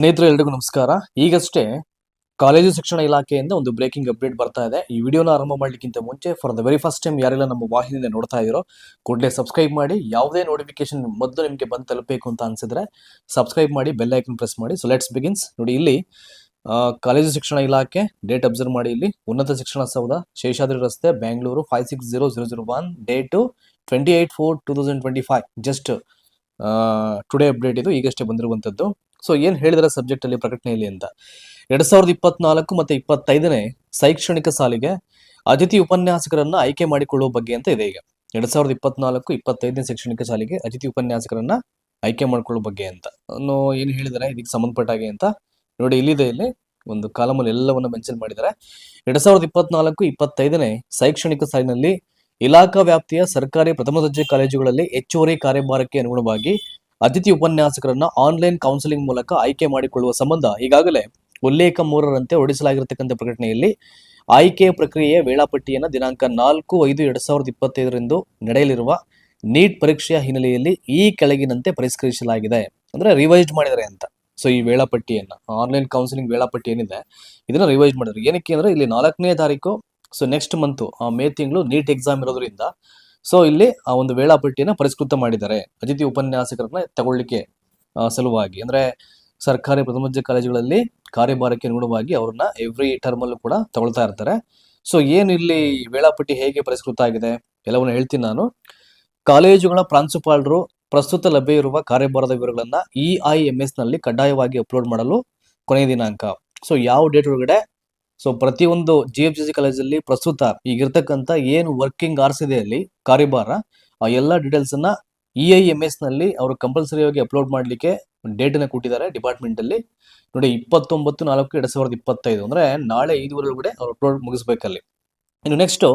ಸ್ನೇಹಿತರೆ, ಎಲ್ರಿಗೂ ನಮಸ್ಕಾರ. ಈಗಷ್ಟೇ ಕಾಲೇಜು ಶಿಕ್ಷಣ ಇಲಾಖೆಯಿಂದ ಒಂದು ಬ್ರೇಕಿಂಗ್ ಅಪ್ಡೇಟ್ ಬರ್ತಾ ಇದೆ. ಈ ವಿಡಿಯೋನ ಆರಂಭ ಮಾಡ್ಲಿಕ್ಕಿಂತ ಮುಂಚೆ for the very first time ಯಾರೆಲ್ಲ ನಮ್ಮ ವಾಹಿನಿಯಿಂದ ನೋಡ್ತಾ ಇರೋ ಕೂಡಲೇ ಸಬ್ಸ್ಕ್ರೈಬ್ ಮಾಡಿ, ಯಾವುದೇ ನೋಟಿಫಿಕೇಶನ್ ಮೊದಲು ನಿಮಗೆ ಬಂದು ತಲುಪಬೇಕು ಅಂತ ಅನ್ಸಿದ್ರೆ ಸಬ್ಸ್ಕ್ರೈಬ್ ಮಾಡಿ ಬೆಲ್ ಐಕನ್ ಪ್ರೆಸ್ ಮಾಡಿ. ಸೊ ಲೆಟ್ಸ್ ಬಿಗಿನ್ಸ್ ನೋಡಿ, ಇಲ್ಲಿ ಕಾಲೇಜು ಶಿಕ್ಷಣ ಇಲಾಖೆ ಡೇಟ್ ಅಬ್ಸರ್ವ್ ಮಾಡಿ. ಇಲ್ಲಿ, ಉನ್ನತ ಶಿಕ್ಷಣ ಸೌಧ, ಶೇಷಾದ್ರಿ ರಸ್ತೆ Bangalore five six zero zero zero one date twenty eight four two thousand twenty five just today update ಇದು. ಈಗಷ್ಟೇ ಬಂದಿರುವಂಥದ್ದು. ಸೊ ಏನು ಹೇಳಿದರೆ ಸಬ್ಜೆಕ್ಟ್ ಅಲ್ಲಿ ಪ್ರಕಟಣೆಯಲ್ಲಿ ಅಂತ? ಎರಡ್ ಸಾವಿರದ ಇಪ್ಪತ್ನಾಲ್ಕು ಮತ್ತೆ ಇಪ್ಪತ್ತೈದನೇ ಶೈಕ್ಷಣಿಕ ಸಾಲಿಗೆ ಅತಿಥಿ ಉಪನ್ಯಾಸಕರನ್ನ ಆಯ್ಕೆ ಮಾಡಿಕೊಳ್ಳುವ ಬಗ್ಗೆ ಅಂತ ಇದೆ ಈಗ. ಎರಡ್ ಸಾವಿರದ ಇಪ್ಪತ್ನಾಲ್ಕು, ಇಪ್ಪತ್ತೈದನೇ ಶೈಕ್ಷಣಿಕ ಸಾಲಿಗೆ ಅತಿಥಿ ಉಪನ್ಯಾಸಕರನ್ನ ಆಯ್ಕೆ ಮಾಡಿಕೊಳ್ಳುವ ಬಗ್ಗೆ ಅಂತ. ಏನು ಹೇಳಿದ್ದಾರೆ ಇದಕ್ಕೆ ಸಂಬಂಧಪಟ್ಟ ಹಾಗೆ ಅಂತ. ನೋಡಿ, ಇಲ್ಲಿದೆ ಇಲ್ಲಿ ಒಂದು ಕಾಲಮಲ್ಲಿ ಎಲ್ಲವನ್ನ ಮೆನ್ಷನ್ ಮಾಡಿದ್ದಾರೆ ಎರಡ್ ಸಾವಿರದ ಇಪ್ಪತ್ನಾಲ್ಕು, ಇಪ್ಪತ್ತೈದನೇ ಶೈಕ್ಷಣಿಕ ಸಾಲಿನಲ್ಲಿ ಇಲಾಖಾ ವ್ಯಾಪ್ತಿಯ ಸರ್ಕಾರಿ ಪ್ರಥಮ ದರ್ಜೆ ಕಾಲೇಜುಗಳಲ್ಲಿ ಹೆಚ್ಚುವರಿ ಕಾರ್ಯಭಾರಕ್ಕೆ ಅನುಗುಣವಾಗಿ ಅತಿಥಿ ಉಪನ್ಯಾಸಕರನ್ನ ಆನ್ಲೈನ್ ಕೌನ್ಸಿಲಿಂಗ್ ಮೂಲಕ ಆಯ್ಕೆ ಮಾಡಿಕೊಳ್ಳುವ ಸಂಬಂಧ ಈಗಾಗಲೇ ಉಲ್ಲೇಖ ಮೂರರಂತೆ ಹೊರಡಿಸಲಾಗಿರತಕ್ಕಂಥ ಪ್ರಕಟಣೆಯಲ್ಲಿ ಆಯ್ಕೆ ಪ್ರಕ್ರಿಯೆಯ ವೇಳಾಪಟ್ಟಿಯನ್ನು ದಿನಾಂಕ ನಾಲ್ಕು ಐದು ಎರಡ್ ಸಾವಿರದ ಇಪ್ಪತ್ತೈದರಂದು ನಡೆಯಲಿರುವ ನೀಟ್ ಪರೀಕ್ಷೆಯ ಹಿನ್ನೆಲೆಯಲ್ಲಿ ಈ ಕೆಳಗಿನಂತೆ ಪರಿಷ್ಕರಿಸಲಾಗಿದೆ. ಅಂದ್ರೆ ರಿವೈಸ್ಡ್ ಮಾಡಿದರೆ ಅಂತ. ಸೊ ಈ ವೇಳಾಪಟ್ಟಿಯನ್ನು, ಆನ್ಲೈನ್ ಕೌನ್ಸಿಲಿಂಗ್ ವೇಳಾಪಟ್ಟಿ ಏನಿದೆ, ಇದನ್ನ ರಿವೈಸ್ ಮಾಡಿದ್ರು. ಏನಕ್ಕೆ ಅಂದ್ರೆ ಇಲ್ಲಿ ನಾಲ್ಕನೇ ತಾರೀಕು ಸೊ ನೆಕ್ಸ್ಟ್ ಮಂತ್ ಮೇ ತಿಂಗಳು ನೀಟ್ ಎಕ್ಸಾಮ್ ಇರೋದ್ರಿಂದ ಸೊ ಇಲ್ಲಿ, ಆ, ಒಂದು ವೇಳಾಪಟ್ಟಿಯನ್ನು ಪರಿಷ್ಕೃತ ಮಾಡಿದ್ದಾರೆ. ಅತಿಥಿ ಉಪನ್ಯಾಸಕರನ್ನ ತಗೊಳ್ಳಿಕ್ಕೆ ಸಲುವಾಗಿ. ಅಂದ್ರೆ, ಸರ್ಕಾರಿ ಪ್ರಥಮ ದರ್ಜೆ ಕಾಲೇಜುಗಳಲ್ಲಿ ಕಾರ್ಯಭಾರಕ್ಕೆ ಅನುಗುಣವಾಗಿ ಅವ್ರನ್ನ ಎವ್ರಿ ಟರ್ಮ್ ಅಲ್ಲೂ ಕೂಡ ತಗೊಳ್ತಾ ಇರ್ತಾರೆ. ಸೊ ಏನು ಇಲ್ಲಿ ವೇಳಾಪಟ್ಟಿ ಹೇಗೆ ಪರಿಷ್ಕೃತ ಆಗಿದೆ? ಎಲ್ಲವನ್ನ ಹೇಳ್ತೀನಿ ನಾನು. ಕಾಲೇಜುಗಳ ಪ್ರಾಂಶುಪಾಲರು ಪ್ರಸ್ತುತ ಲಭ್ಯ ಇರುವ ಕಾರ್ಯಭಾರದ ವಿವರಗಳನ್ನ ಇ ಎಸ್ನಲ್ಲಿ ಕಡ್ಡಾಯವಾಗಿ ಅಪ್ಲೋಡ್ ಮಾಡಲು ಕೊನೆಯ ದಿನಾಂಕ. ಸೊ ಯಾವ ಡೇಟ್ ಒಳಗಡೆ ಸೊ ಪ್ರತಿಯೊಂದು ಜಿ ಎಫ್ ಸಿ ಕಾಲೇಜಲ್ಲಿ ಪ್ರಸ್ತುತ ಈಗಿರ್ತಕ್ಕಂಥ ಏನು ವರ್ಕಿಂಗ್ ಆರ್ಸ್ ಇದೆ ಅಲ್ಲಿ, ಕಾರ್ಯಭಾರ, ಆ ಎಲ್ಲ ಡೀಟೇಲ್ಸ್ ಅನ್ನ ಇ ಐ ಎಂ ಎಸ್ನಲ್ಲಿ ಅವರು ಕಂಪಲ್ಸರಿಯಾಗಿ ಅಪ್ಲೋಡ್ ಮಾಡ್ಲಿಕ್ಕೆ ಡೇಟ್ ಅನ್ನ ಕೊಟ್ಟಿದ್ದಾರೆ ಡಿಪಾರ್ಟ್ಮೆಂಟ್ ಅಲ್ಲಿ. ನೋಡಿ, ಇಪ್ಪತ್ತೊಂಬತ್ತು, ನಾಲ್ಕು, ಎರಡ್ ಸಾವಿರದ ಇಪ್ಪತ್ತೈದು ಅಂದ್ರೆ ನಾಳೆ ಐದುವರೆ ಒಳಗಡೆ ಅವರು ಅಪ್ಲೋಡ್ ಮುಗಿಸ್ಬೇಕಲ್ಲಿ. ಇನ್ನು ನೆಕ್ಸ್ಟ್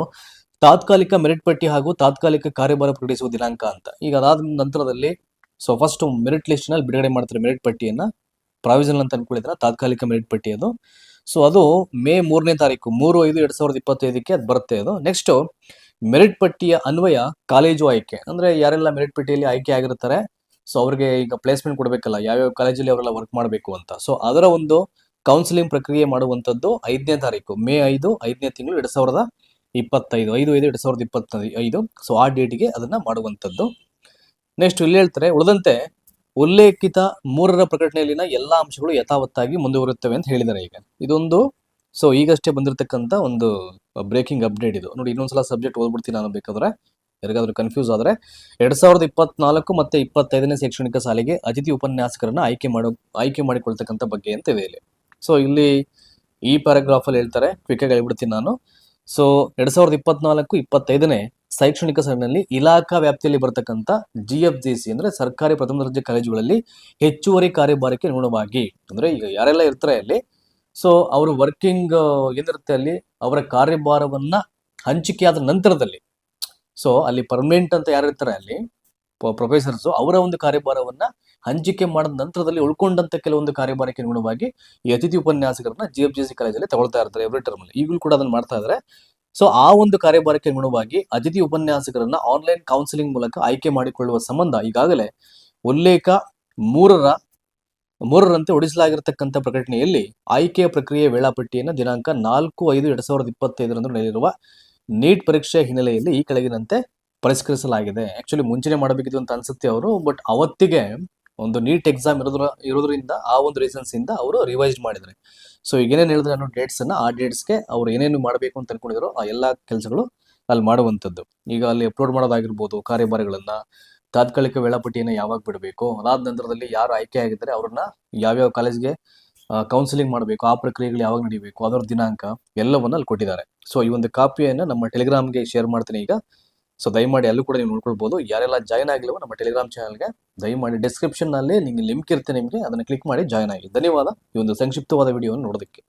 ತಾತ್ಕಾಲಿಕ ಮೆರಿಟ್ ಪಟ್ಟಿ ಹಾಗೂ ತಾತ್ಕಾಲಿಕ ಕಾರ್ಯಭಾರ ಪ್ರಕಟಿಸುವ ದಿನಾಂಕ ಅಂತ. ಈಗ ಅದಾದ ನಂತರದಲ್ಲಿ ಸೊ ಫಸ್ಟ್ ಮೆರಿಟ್ ಲಿಸ್ಟ್ನಲ್ಲಿ ಬಿಡುಗಡೆ ಮಾಡ್ತಾರೆ ಮೆರಿಟ್ ಪಟ್ಟಿಯನ್ನ. ಪ್ರಾವಿಷನಲ್ ಅಂತ ಅನ್ಕೊಂಡಿದ್ರೆ ತಾತ್ಕಾಲಿಕ ಮೆರಿಟ್ ಪಟ್ಟಿ ಅದು. ಸೊ ಅದು ಮೇ ಮೂರನೇ ತಾರೀಕು, ಮೂರು, ಐದು, ಎರಡ್ ಸಾವಿರದ ಇಪ್ಪತ್ತೈದಕ್ಕೆ ಅದು ಬರುತ್ತೆ ಅದು. ನೆಕ್ಸ್ಟ್ ಮೆರಿಟ್ ಪಟ್ಟಿಯ ಅನ್ವಯ ಕಾಲೇಜು ಆಯ್ಕೆ. ಅಂದ್ರೆ ಯಾರೆಲ್ಲ ಮೆರಿಟ್ ಪಟ್ಟಿಯಲ್ಲಿ ಆಯ್ಕೆ ಆಗಿರ್ತಾರೆ ಸೊ ಅವ್ರಿಗೆ ಈಗ ಪ್ಲೇಸ್ಮೆಂಟ್ ಕೊಡಬೇಕಲ್ಲ, ಯಾವ್ಯಾವ ಕಾಲೇಜಲ್ಲಿ ಅವರೆಲ್ಲ ವರ್ಕ್ ಮಾಡಬೇಕು ಅಂತ. ಸೊ ಅದರ ಒಂದು ಕೌನ್ಸಿಲಿಂಗ್ ಪ್ರಕ್ರಿಯೆ ಮಾಡುವಂಥದ್ದು ಐದನೇ ತಾರೀಕು, ಮೇ ಐದು, ಐದನೇ ತಿಂಗಳು ಎರಡ್ ಸಾವಿರದ ಇಪ್ಪತ್ತೈದು, ಐದು ಐದು, ಎರಡ್ ಸಾವಿರದ ಇಪ್ಪತ್ತೈದು. ಐದು ಸೊ ಆ ಡೇಟ್ಗೆ ಅದನ್ನ ಮಾಡುವಂಥದ್ದು. ನೆಕ್ಸ್ಟ್ ಇಲ್ಲಿ ಹೇಳ್ತಾರೆ, ಉಳಿದಂತೆ ಉಲ್ಲೇಖಿತ ಮೂರರ ಪ್ರಕಟಣೆಯಲ್ಲಿನ ಎಲ್ಲಾ ಅಂಶಗಳು ಯಥಾವತ್ತಾಗಿ ಮುಂದುವರುತ್ತವೆ ಅಂತ ಹೇಳಿದ್ದಾರೆ ಈಗ. ಇದೊಂದು ಸೊ ಈಗಷ್ಟೇ ಬಂದಿರತಕ್ಕಂತ ಒಂದು ಬ್ರೇಕಿಂಗ್ ಅಪ್ಡೇಟ್ ಇದು. ನೋಡಿ, ಇನ್ನೊಂದ್ಸಲ ಸಬ್ಜೆಕ್ಟ್ ಓದ್ಬಿಡ್ತೀನಿ ನಾನು ಬೇಕಾದ್ರೆ ಯಾರಿಗಾದ್ರೂ ಕನ್ಫ್ಯೂಸ್ ಆದರೆ, ಎರಡ್ ಸಾವಿರದ ಇಪ್ಪತ್ನಾಲ್ಕು ಮತ್ತೆ ಇಪ್ಪತ್ತೈದನೇ ಶೈಕ್ಷಣಿಕ ಸಾಲಿಗೆ ಅತಿಥಿ ಉಪನ್ಯಾಸಕರನ್ನ ಆಯ್ಕೆ ಮಾಡೋ, ಆಯ್ಕೆ ಮಾಡಿಕೊಳ್ತಕ್ಕಂಥ ಬಗ್ಗೆ ಅಂತ ಇದೆ ಇಲ್ಲಿ. ಸೊ ಇಲ್ಲಿ ಈ ಪ್ಯಾರಾಗ್ರಾಫಲ್ಲಿ ಹೇಳ್ತಾರೆ ಕ್ವಿಕ್ ಆಗಿ ಹೇಳ್ಬಿಡ್ತೀನಿ ನಾನು. ಸೊ ಎರಡ್ ಸಾವಿರದ ಇಪ್ಪತ್ನಾಲ್ಕು, ಇಪ್ಪತ್ತೈದನೇ ಶೈಕ್ಷಣಿಕ ಸಾಲಿನಲ್ಲಿ ಇಲಾಖಾ ವ್ಯಾಪ್ತಿಯಲ್ಲಿ ಬರತಕ್ಕಂಥ ಜಿ ಎಫ್ ಜಿ ಸಿ ಅಂದ್ರೆ ಸರ್ಕಾರಿ ಪ್ರಥಮ ದರ್ಜೆ ಕಾಲೇಜುಗಳಲ್ಲಿ ಹೆಚ್ಚುವರಿ ಕಾರ್ಯಭಾರಕ್ಕೆ ಅನುಗುಣವಾಗಿ. ಅಂದ್ರೆ ಈಗ ಯಾರೆಲ್ಲ ಇರ್ತಾರೆ ಅಲ್ಲಿ ಸೊ ಅವರು ವರ್ಕಿಂಗ್ ಏನಿರುತ್ತೆ ಅಲ್ಲಿ, ಅವರ ಕಾರ್ಯಭಾರವನ್ನ ಹಂಚಿಕೆ ಆದ ನಂತರದಲ್ಲಿ ಸೊ ಅಲ್ಲಿ ಪರ್ಮನೆಂಟ್ ಅಂತ ಯಾರು ಇರ್ತಾರೆ ಅಲ್ಲಿ ಪ್ರೊಫೆಸರ್ಸ್ ಅವರ ಒಂದು ಕಾರ್ಯಭಾರವನ್ನ ಹಂಚಿಕೆ ಮಾಡಿದ ನಂತರದಲ್ಲಿ ಉಳ್ಕೊಂಡಂತ ಕೆಲವೊಂದು ಕಾರ್ಯಭಾರಕ್ಕೆ ಅನುಗುಣವಾಗಿ ಈ ಅತಿಥಿ ಉಪನ್ಯಾಸಕರನ್ನ ಜಿ ಎಫ್ ಜಿ ಸಿ ಕಾಲೇಜಲ್ಲಿ ತಗೊಳ್ತಾ ಇರ್ತಾರೆ ಎವ್ರಿ ಟರ್ಮ್ ಅಲ್ಲಿ. ಈಗಲೂ ಕೂಡ ಅದನ್ನ ಮಾಡ್ತಾ ಇದ್ದಾರೆ ಸೊ ಆ ಒಂದು ಕಾರ್ಯಭಾರಕ್ಕೆ ಅನುಗುಣವಾಗಿ ಅತಿಥಿ ಉಪನ್ಯಾಸಕರನ್ನ ಆನ್ಲೈನ್ ಕೌನ್ಸಿಲಿಂಗ್ ಮೂಲಕ ಆಯ್ಕೆ ಮಾಡಿಕೊಳ್ಳುವ ಸಂಬಂಧ ಈಗಾಗಲೇ ಉಲ್ಲೇಖ ಮೂರರ, ಮೂರರಂತೆ ಹೊಡಿಸಲಾಗಿರತಕ್ಕಂಥ ಪ್ರಕಟಣೆಯಲ್ಲಿ ಆಯ್ಕೆಯ ಪ್ರಕ್ರಿಯೆ ವೇಳಾಪಟ್ಟಿಯನ್ನು ದಿನಾಂಕ ನಾಲ್ಕು ಐದು ಎರಡ್ ಸಾವಿರದ ಇಪ್ಪತ್ತೈದರಂದು ನಡೆಯಲಿರುವ ನೀಟ್ ಪರೀಕ್ಷೆ ಹಿನ್ನೆಲೆಯಲ್ಲಿ ಈ ಕೆಳಗಿನಂತೆ ಪರಿಷ್ಕರಿಸಲಾಗಿದೆ. ಆಕ್ಚುಲಿ ಮುಂಚೆನೆ ಮಾಡಬೇಕಿತ್ತು ಅಂತ ಅನ್ಸುತ್ತೆ ಅವರು ಬಟ್ ಅವತ್ತಿಗೆ ಒಂದು ನೀಟ್ ಎಕ್ಸಾಮ್ ಇರೋದ್ರ ಇರೋದ್ರಿಂದ ಆ ಒಂದು ರೀಸನ್ಸ್ ಇಂದ ಅವರು ರಿವೈಸ್ ಮಾಡಿದ್ದಾರೆ ಸೊ ಈಗ ಏನೇನು ಹೇಳಿದ್ರೆ ಅನ್ನೋ ಡೇಟ್ಸ್ ಅನ್ನ, ಆ ಡೇಟ್ಸ್ಗೆ ಅವ್ರು ಏನೇನು ಮಾಡಬೇಕು ಅಂತ ಅನ್ಕೊಂಡಿದ್ರು ಆ ಎಲ್ಲಾ ಕೆಲಸಗಳು ಅಲ್ಲಿ ಮಾಡುವಂಥದ್ದು. ಈಗ ಅಲ್ಲಿ ಅಪ್ಲೋಡ್ ಮಾಡೋದಾಗಿರ್ಬೋದು, ಕಾರ್ಯಭಾರಗಳನ್ನ, ತಾತ್ಕಾಲಿಕ ವೇಳಾಪಟ್ಟಿಯನ್ನು ಯಾವಾಗ ಬಿಡಬೇಕು, ಅದಾದ ನಂತರದಲ್ಲಿ ಯಾರು ಆಯ್ಕೆ ಆಗಿದ್ದಾರೆ ಅವ್ರನ್ನ ಯಾವ್ಯಾವ ಕಾಲೇಜ್ಗೆ ಕೌನ್ಸಿಲಿಂಗ್ ಮಾಡಬೇಕು, ಆ ಪ್ರಕ್ರಿಯೆಗಳು ಯಾವಾಗ ನಡೀಬೇಕು, ಅದರ ದಿನಾಂಕ ಎಲ್ಲವನ್ನ ಅಲ್ಲಿ ಕೊಟ್ಟಿದ್ದಾರೆ. ಸೊ ಈ ಒಂದು ಕಾಪಿಯನ್ನು ನಮ್ಮ ಟೆಲಿಗ್ರಾಮ್ಗೆ ಶೇರ್ ಮಾಡ್ತೀನಿ ಈಗ. ಸೊ ದಯಮಾಡಿ ಅಲ್ಲೂ ಕೂಡ ನೀವು ನೋಡ್ಕೊಳ್ಬೋದು. ಯಾರೆಲ್ಲ ಜಾಯ್ನ್ ಆಗಿಲ್ವೋ ನಮ್ಮ ಟೆಲಿಗ್ರಾಮ್ ಚಾನಲ್ಗೆ ದಯಮಾಡಿ ಡಿಸ್ಕ್ರಿಪ್ಷನ್ನಲ್ಲಿ ನಿಮ್ಗೆ ಲಿಂಕ್ ಇರುತ್ತೆ ನಿಮಗೆ, ಅದನ್ನ ಕ್ಲಿಕ್ ಮಾಡಿ ಜಾಯ್ನ್ ಆಗಿ. ಧನ್ಯವಾದ. ಈ ಒಂದು ಸಂಕ್ಷಿಪ್ತವಾದ ವಿಡಿಯೋ ನೋಡೋದಕ್ಕೆ.